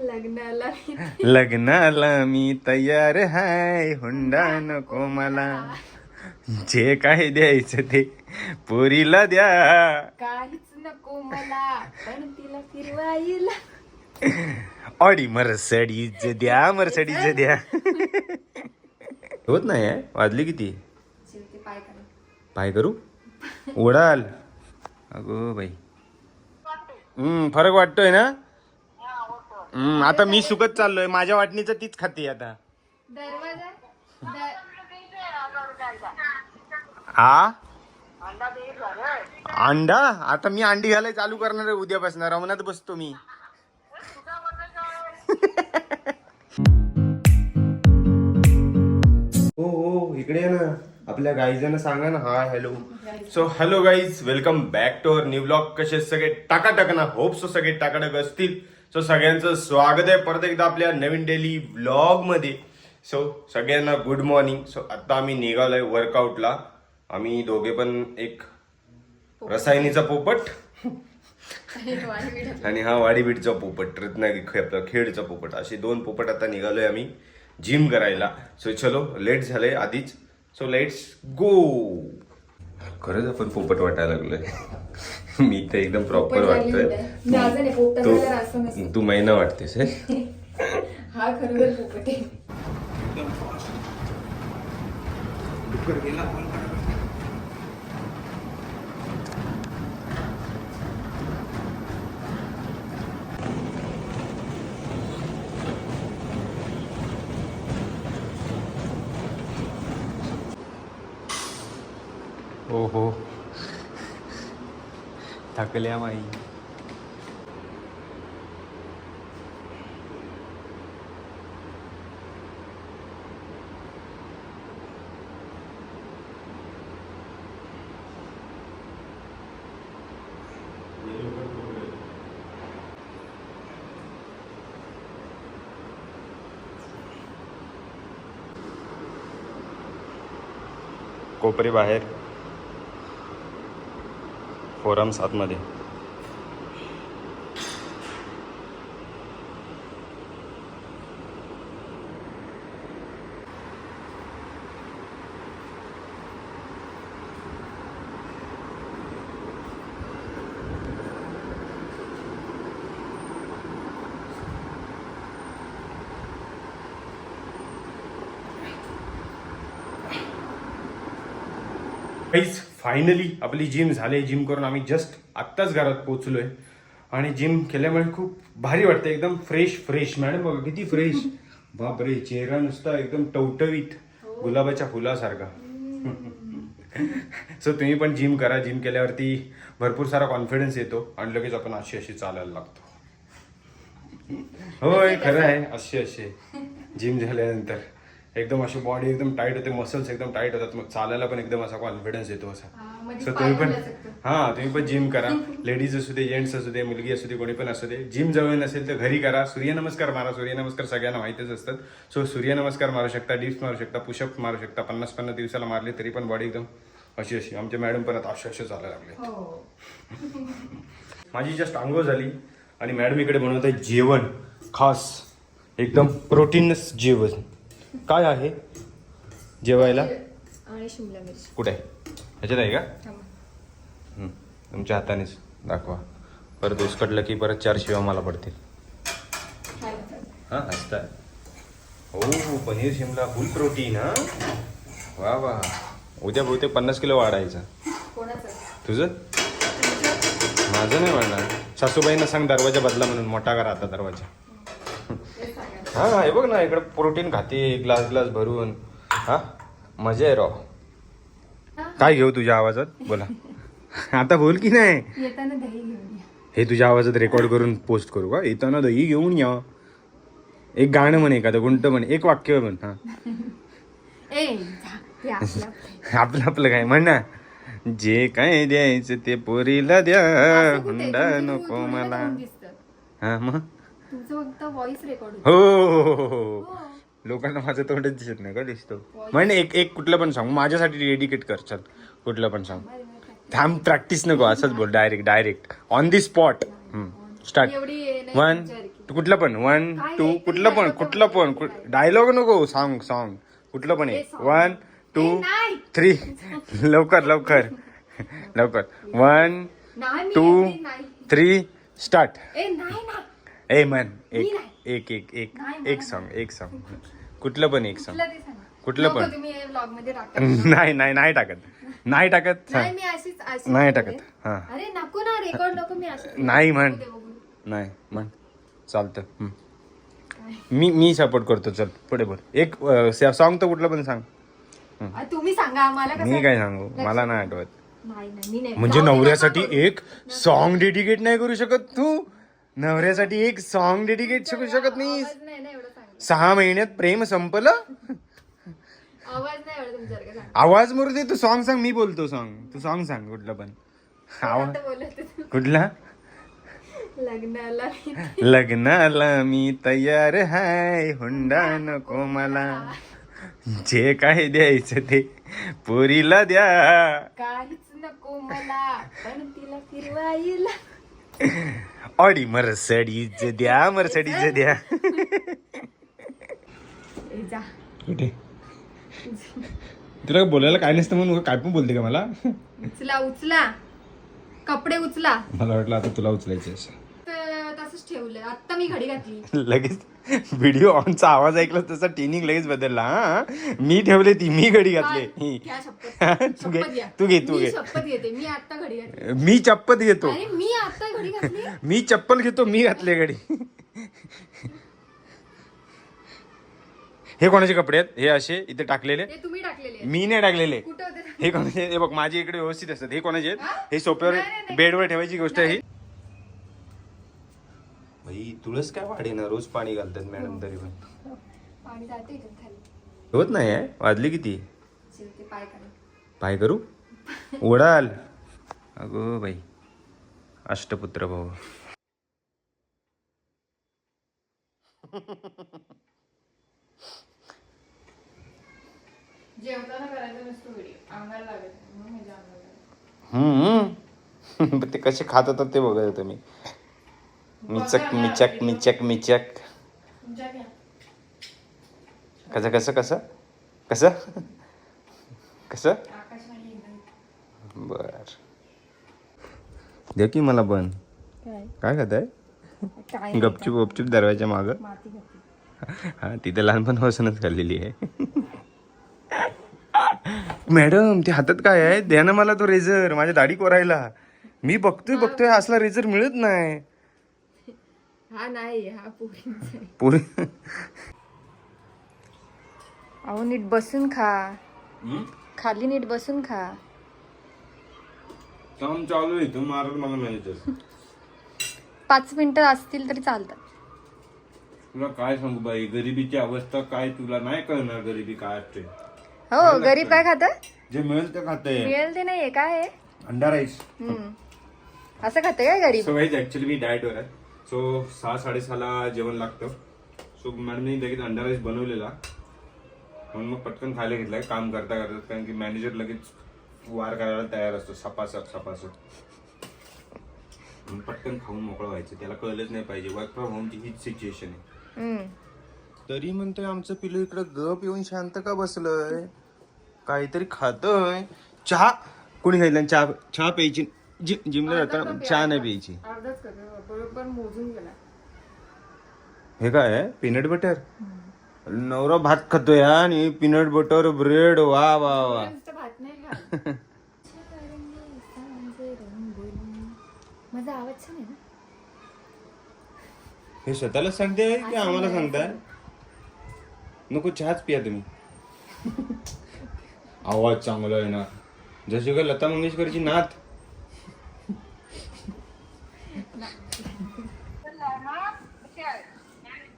लग्नाला लग्नाला मी तयार हाय हुंडा नको मला. जे काय द्यायचं ते पोरीला द्या. काहीच नको मला पण तिला फिरवायला. ऑडी मर्सडीज द्या मर्सडीज द्या. होत नाही आहे वाजली किती? शेवटी पाय करा. पाय करू? उडाल अगो बाई. हम्म फरक वाटतोय ना? हम्म आता मी सुकत चाललोय. माझ्या वाटणीचं तीच खाते आता. दरवाजा? द- हा अंडा? आता मी अंडी घालाय चालू करणार आहे उद्यापासून. रमणात बसतो मी. हो हो इकडे ना. आपल्या गाईजांना सांगा ना hi hello. So hello guys welcome back to our new blog कसे सगळे टाकाटक ना होप सो सगळे टाकाटक असतील. सो सगळ्यांचं स्वागत आहे परत एकदा आपल्या नवीन डेली ब्लॉगमध्ये. सो सगळ्यांना गुड मॉर्निंग सो आता आम्ही निघालोय वर्कआउटला आम्ही दोघे पण एक रसायनीचा पोपट. आणि हा वाडीबीडचा पोपट रत्नागिरी खे- आपला खेडचा पोपट. असे दोन पोपट आता निघालोय आम्ही जिम करायला. सो चलो लेट झालंय आधीच. सो लेट्स गो खरंच आपण पोपट वाटायला लागलोय. मी तर एकदम प्रॉपर वाटतोय. तू तू महिना वाटतेस हे? हा खरोखर पोपट आहे ओहो थकल्या माई कोपरे बाहेर फोरम्स आतमध्ये काहीच फायनली आपली जिम झाली. जिम करून आम्ही जस्ट आत्ताच घरात पोहोचलोय. आणि जिम केल्यामुळे खूप भारी वाटतं एकदम फ्रेश फ्रेश मॅडम बघा किती फ्रेश बापरे चेहरा नुसता एकदम टवटवीत. गुलाबाच्या फुलासारखा. सो तुम्ही पण जिम करा. जिम केल्यावरती भरपूर सारा कॉन्फिडन्स येतो आणि लगेच आपण अशी अशी चालायला लागतो. होय खरं आहे. असे असे जिम झाल्यानंतर. एकदम अशी बॉडी एकदम टाईट होते मसल्स एकदम टाईट होतात मग चालायला पण एकदम असा कॉन्फिडन्स येतो असा. सो तुम्ही पण. हा तुम्ही पण जिम करा. लेडीज असू दे जेंट्स असू दे मुलगी असू दे कोणी पण असू दे जिम जवळ नसेल तर घरी करा. सूर्यनमस्कार मारा सूर्यनमस्कार सगळ्यांना माहितीच असतात सो सूर्यनमस्कार मारू शकता डिप्स मारू शकता पुशअप मारू शकता पन्नास पन्नास दिवसाला मारले तरी पण बॉडी एकदम अशी अशी. आमचे मॅडम पण आता असे असे चालायला लागले हो. माझी जस्ट आंघोळ झाली आणि मॅडम इकडे बनवत आहे जेवण. खास एकदम प्रोटीनस जेवण. काय आहे? जेवायला? आणि शिमला मिरची. कुठे? आहे ह्याच्यात आहे का. हं, तुमच्या हातानेच दाखवा. परत उसकटलं की परत चार शिवा मला पडतील? हां हसताय हो पनीर शिमला फुल प्रोटीन हा? वा वा. उद्या बहुतेक पन्नास किलो वाढायचं. कोणाचं? तुझं? माझं नाही वाढणार. सासूबाईंना सांग दरवाजा बदला म्हणून मोठा करा आता दरवाजा. हा हे बघ ना इकडे प्रोटीन खाते ग्लास ग्लास भरून. हा मजा आहे राव. काय घेऊ तुझ्या आवाजात? बोला. आता बोल की नाही? हे तुझ्या आवाजात रेकॉर्ड करून पोस्ट करू का? येताना दही घेऊन या. एक गाणं म्हण एखादं गुंट म्हण एक वाक्य म्हण हा. आपलं आपलं. काय? म्हण ना. जे काय द्यायचं ते पोरीला द्या? हुंडा नको मला. हा मग? तुमचं फक्त व्हॉइस रेकॉर्ड हो हो, हो, हो, हो. हो. लोकांना माझं तोंडच दिसत नाही का दिसतो? म्हण एक एक कुठलं पण सांग. माझ्यासाठी डेडिकेट कर चल कुठलं पण सांग. थांब प्रॅक्टिस नको असंच बोल direct direct on the spot start एवढी हे नाही वन विचार की. तू कुठलं पण वन काय टू कुठलं पण कुठलं पण. डायलॉग नको सॉन्ग सॉन्ग कुठलं पण आहे. वन टू ए, नाही थ्री लवकर लवकर. लवकर. वन नाही मी टू नाही. थ्री स्टार्ट ए नाही ना ए मन एक. एक एक एक एक सॉन्ग एक सॉन्ग कुठलं पण एक सॉन्ग कुठलं पण? नाही नाही नाही टाकत. नाही टाकत? नाही. टाकत. हा. अरे नको ना रेकॉर्ड नको मी अशीच नाही म्हण. नाही म्हण. चालतं. मी मी सपोर्ट करतो. चल पुढे बोल. एक सॉन्ग तर कुठलं पण सांग. तुम्ही सांगा आम्हाला मी काय सांगू? मला नाही आठवत. म्हणजे नवऱ्यासाठी. एक सॉन्ग डेडिकेट नाही करू शकत तू. नवऱ्यासाठी एक सॉन्ग डेडिकेट करू शकत नाही आवाज नाही ना एवढं सांगा सहा महिन्यात प्रेम संपलं? आवाज नाही एवढं तुमच्यासारखं सांगा आवाज मरू दे तू सॉन्ग सांग मी बोलतो सॉन्ग तू सॉन्ग सांग कुठलं पण. आवाज आता बोलत होते. कुठला? लग्नाला मी लग्नाला मी तयार हाय हुंडा नको मला. जे काय द्यायचं ते पोरीला द्या. काहीच नको मला पण तिला फिरवायला ऑडी मर्सडीज द्या मर्सडीज द्या. ए, जा. कुठे तुला बोलायला काय नसतं म्हणून काय पण बोलते का मला? उचला उचला. कपडे उचला. मला वाटलं आता तुला उचलायचं असं. तसंच ठेवलं आता मी घडी घातली. लगेच व्हिडिओ ऑनचा आवाज ऐकला तसा टेनिंग लगेच बदलला हा? मी ठेवले ती मी घडी घातले. काय? घ्या शपथ. तू घे शपथ घ्या. तू घे तू मी घे. शपथ घेते. मी आता घडी घातली. मी चप्पत घेतो. अरे मी आता घडी घातली? मी चप्पल घेतो मी घातले घडी. हे कोणाचे कपडे आहेत? हे असे इथे टाकलेले. ते तुम्ही टाकलेले आहेत. मी नाही टाकलेले. कुठं होते? हे कोणाचे? हे बघ माझे इकडे व्यवस्थित असतात. हे कोणाचे? आहेत? हे सोप्यावर नाही, नाही, नाही. बेडवर ठेवायची गोष्ट आहे ही. तुळस काय वाढे ना? रोज पाणी घालतात मॅडम तरी पण. पाणी जाते इथून खाली. होत नाही आहे? वाजले किती? शिवते पाय करा. पाय करू? ओढाल. अगो बाई अष्टपुत्र भाऊ. जेवताना करायचं नसतो व्हिडिओ अंगाला लागत म्हणून माझ्या अंगाला लागत. हम्म. ते कसे खात होतात ते बघत होतो मी. मिचक मिचक मिचक मिचक. कसं कसं कसं? कसं? कसं? बर. दे की मला पण. काय? खात आहे गपचूप गपचूप दरवाजा माग. हा तिथे लहानपणापासूनच खाल्लेली आहे. मॅडम ते हातात काय आहे? द्या ना मला तो रेझर माझ्या दाढी कोरायला. मी बघतोय बघतोय असला रेझर मिळत नाही. हा नाही हा आहे. अहो नीट बसून खा. खाली नीट बसून खा. काम चालू आहे तू मारत मला मॅनेजर पाच मिनिटं असतील तरी चालतात. तुला काय सांगू बाई गरिबीची अवस्था काय तुला नाही कळणार गरिबी काय असते. हो गरीब काय खात? जे मिळेल ते खाते. मिळेल ते नाहीये काय आहे? अंडा राईस हम्म. असं खाते काय गरीब? सो गाईज ऍक्च्युली मी डाएटवर आहे. सो सहा साडेसहाला जेवण लागतं. सो मॅडमने लगेच अंडा राईस बनवलेला. म्हणून मग पटकन खायला घेतलाय काम करता करता कारण की मॅनेजर लगेच वार करायला तयार असतो सपासप सपासप. म्हणून पटकन खाऊन मोकळं व्हायचं त्याला कळलंच नाही पाहिजे. वर्क फ्रॉम होमची हीच सिच्युएशन आहे. तरी म्हणतोय आमचं पिलू इकडं गप येऊन शांत का बसलंय? काहीतरी खातोय. चहा! कोणी सांगितलं चहा चहा प्यायची. जि- जिमला जाता चहा नाही प्यायची. अर्धाच करतो बरोबर मोजून गेला. हे काय आहे? पीनट बटर नवरा भात खातोय हा आणि पीनट बटर ब्रेड वा वा वा. नुसतं भात नाही खात. माझा आवाज छान आहे ना? हे स्वतःला सांगते की आम्हाला सांगताय नको चहाच पिया तुम्ही. आवाज चांगला आहे ना. जशी का लता मंगेशकरची नात.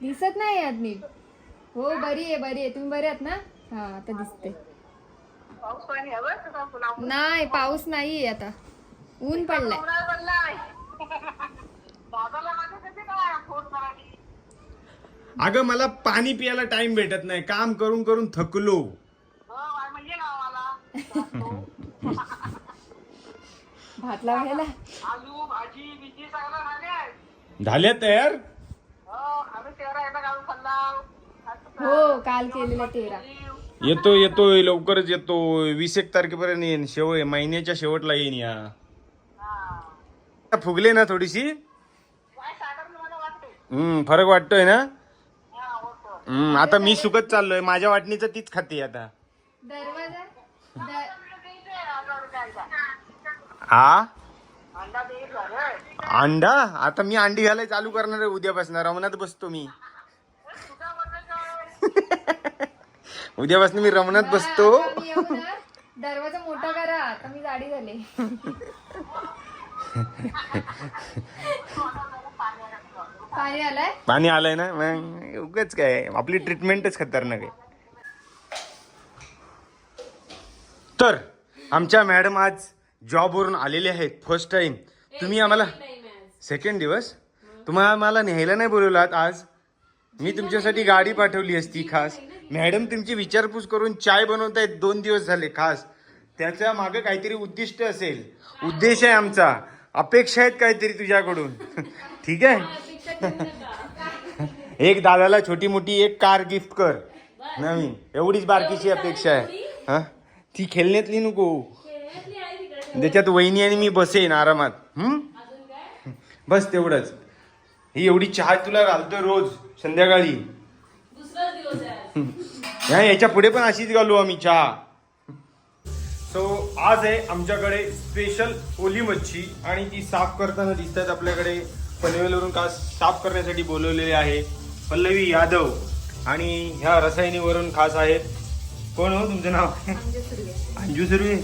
दिसत नाही यात नीट हो बरी आहे बरी आहे. तुम्ही बरे आहात ना? हा आता दिसते. नाही पाऊस नाहीये आता. ऊन पडलाय. अगं मला पाणी पियाला टाइम भेटत नाही. काम करून करून थकलो. भात लावायला? झाल्या तयार? हो काल केलेला तेरा. येतो येतोय लवकरच येतो वीस एक तारखेपर्यंत येईन. शेव महिन्याच्या शेवटला येईन या. फुगले ना थोडीशी? हम्म फरक वाटतोय ना? हम्म आता मी सुकत चाललोय. माझ्या वाटणीचं तीच खाते आता. दरवाजा? द- हा? अंडा? आता मी अंडी घालाय चालू करणार आहे उद्यापासून. रमणात बसतो मी. उद्यापासून मी रमणात बसतो. दरवाजा मोठा करा आता मी जाडी झाले. पाणी आलाय? पाणी आलंय ना? मग उगाच काय? आपली ट्रीटमेंटच खतरनाक आहे. तर आमच्या मॅडम आज जॉबवरून आलेले आहेत फर्स्ट टाइम तुम्ही आम्हाला सेकंड दिवस. तुम्हाला आम्हाला न्यायला नाही बोलवलात आज. मी तुमच्यासाठी गाडी पाठवली असती खास. मॅडम तुमची विचारपूस करून चाय बनवत आहेत दोन दिवस झाले खास. त्याच्यामागे काहीतरी उद्दिष्ट असेल. उद्देश आहे आमचा. अपेक्षा आहेत काहीतरी तुझ्याकडून. ठीक आहे? एक दादाला छोटी मोठी एक कार गिफ्ट कर. नवीन. एवढीच बारकीची अपेक्षा आहे. हा? ती खेळण्यातली नको. त्याच्यात वहिनी आणि मी बसेन आरामात. हम्म बस तेवढंच. ही एवढी चहा तुला घालतोय रोज संध्याकाळी. हा, याच्यापुढे पण अशीच घालू आम्ही चहा. सो आज आहे आमच्याकडे स्पेशल ओली मच्छी आणि ती साफ करताना दिसतात आपल्याकडे. पनवेलवरून का साफ करण्यासाठी बोलवलेले आहे पल्लवी यादव आणि ह्या रसायनीवरून खास आहेत. कोण हो तुमचं नाव? अंजू सुर्वे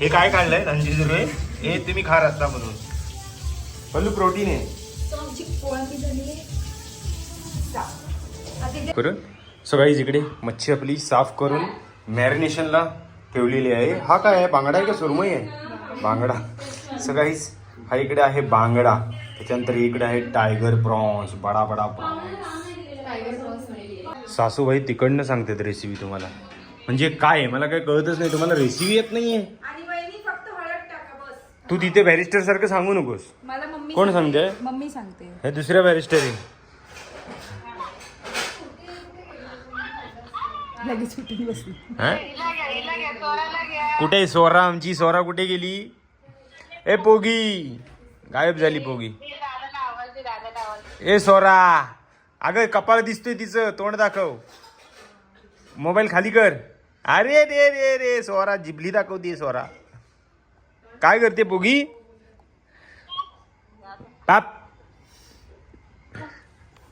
हे काय काढलंय अंजू सुर्वे हे तुम्ही खा रस्ता म्हणून. पल्लू प्रोटीन आहे. करून. सगळी जिकडे मच्छी आपली साफ करून मॅरिनेशनला ठेवलेली आहे. हा काय आहे? बांगडा आहे का सुरमई आहे? बांगडा. सगळीच हा इकडे आहे बांगडा. त्याच्यानंतर इकडे आहे टायगर प्रॉन्स बडा बडा प्रॉन्स. सासूबाई तिकडनं सांगतात रेसिपी तुम्हाला. म्हणजे काय आहे? मला काय कळतच नाही. तुम्हाला रेसिपी येत नाहीये. आणि वहिनी फक्त हळद टाका बस तू तिथे बॅरिस्टर सारखं सांगू नकोस. मला मम्मी कोण सांगते. मम्मी सांगते. हे दुसऱ्या बॅरिस्टर आहे. लगेच सुटून बसली. हा? कुठे आहे सोरा? आमची सोरा कुठे गेली? ए पोगी! गायब झाली पोगी. ए सोरा! अगं कपाळ दिसतोय तिचं तोंड दाखव. मोबाईल खाली कर. अरे रे रे रे सोरा जिबली दाखवते सोरा. काय करते पोगी? पाप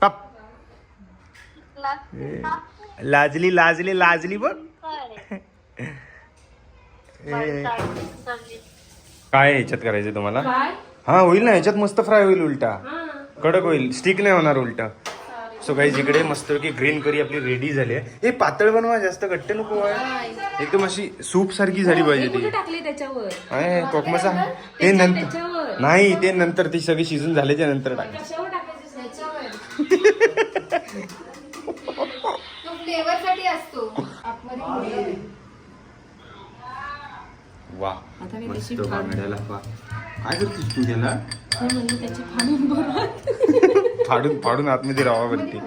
पाप लाजली लाजली लाजली बघ. काय ह्याच्यात करायचं तुम्हाला? हा होईल ना ह्याच्यात मस्त फ्राय होईल उलटा. कडक होईल स्टिक नाही होणार उलटा. सो काही जिकडे मस्तपैकी ग्रीन करी आपली रेडी झाली आहे. हे पातळ बनवा जास्त घट्ट नको आहे एकदम अशी सूप सारखी झाली पाहिजे ती आहे कोकमसा ते नंतर. नाही ते नंतर ती सगळी शिजून झाल्याच्यानंतर टाकायचं? वा मस्त बांगड्याला काय करतेस तू त्याला? म्हणजे त्याची फाडून फाडून आतमध्ये रवावरती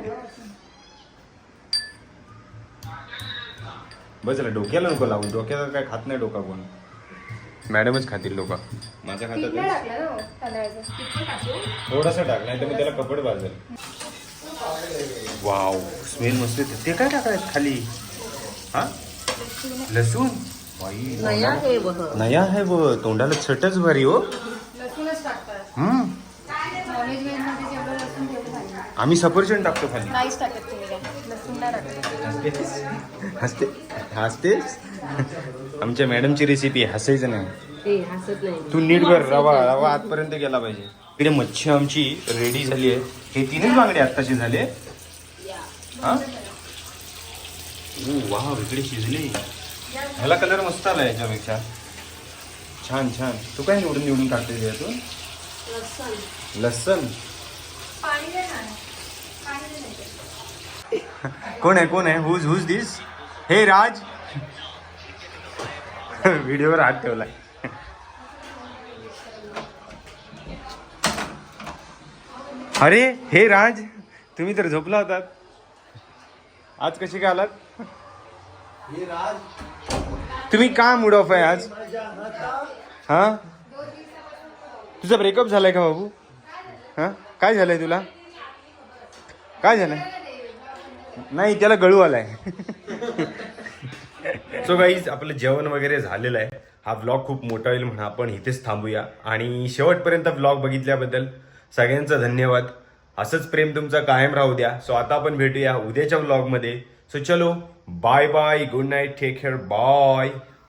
बस झालं डोक्याला नको लावून डोक्याला काय खात नाही डोका कोण. मॅडमच खातील लोक. माझ्या हो, टाकू थोडासा टाक नाही तर मग त्याला कपड भाजल वाव स्मेल मस्त येते. ते काय टाकायचं खाली? हा? लसूण? नया है वो तोंडाला छटच भारी हो. आम्ही सफरचंद टाकतो खाली. नाहीच टाकत तुम्ही काय? लसूण नाही टाकत. हसते. हसतेस आमच्या मॅडमची रेसिपी हसायचं नाही. ते हसत नाही. तू नीट कर रवा रवा आतपर्यंत गेला पाहिजे. इकडे मच्छी आमची रेडी झाली आहे. हे तीनच बांगडे आत्ताशी झाले. हा? ओ वा इकडे शिजले. ह्याला कलर मस्त आला याच्यापेक्षा. छान छान. तू काय निवडून निवडून टाकते यातून लसण. पाणी दे ना. पाणी कोण आहे कोण आहे हुज हुज दिस हे राज व्हिडिओवर हात ठेवलाय अरे हे राज तुम्ही तर झोपला होतात आज कशी काय आलात तुम्ही का मूड ऑफ आहे आज? हा? तुझा ब्रेकअप झालाय का बाबू? हा? काय झालंय तुला? काय झालंय नाही त्याला गळू आलाय. सो गाईज आपलं जेवण वगैरे झालेलं आहे. हा व्लॉग खूप मोठा होईल म्हणून आपण इथेच थांबूया. आणि शेवटपर्यंत व्लॉग बघितल्याबद्दल सगळ्यांचं धन्यवाद. असंच प्रेम तुमचं कायम राहू द्या. सो आता आपण भेटूया उद्याच्या व्लॉगमध्ये सो चलो bye bye good night take care bye